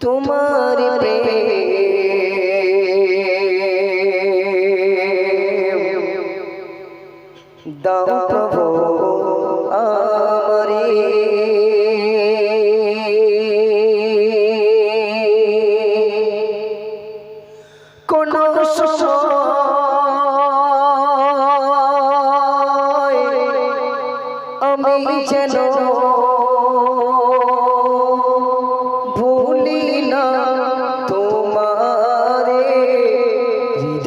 তোমার প্রেম দাও প্রভু আমারে। কোন আমি যেন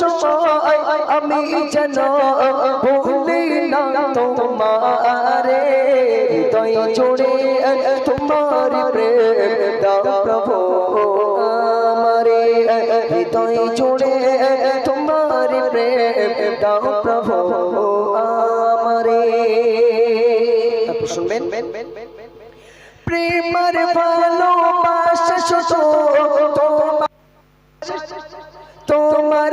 সময় আমি যেন ভুলি না তোমারে। হৃদয় জুড়ে তোমার প্রভু। আমারে হৃদয় জুড়ে তোমার প্রভু। আমারে প্রেমের ভালোবাসা তোমার তোমার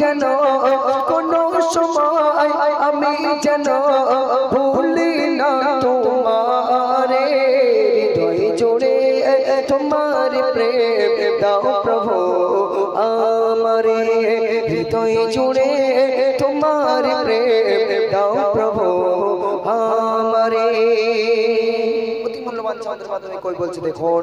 যেন কোন সময় আমি যেন ভুলি না তোমারে। হৃদয় জোড়ে তোমার প্রেম দাও প্রভু আমারে। হৃদয় জুড়ে তোমার প্রেম দাও প্রভু আমারে। অতি মূল্যবান চাঁদের মাধ্যমে কই বলছে দেখুন।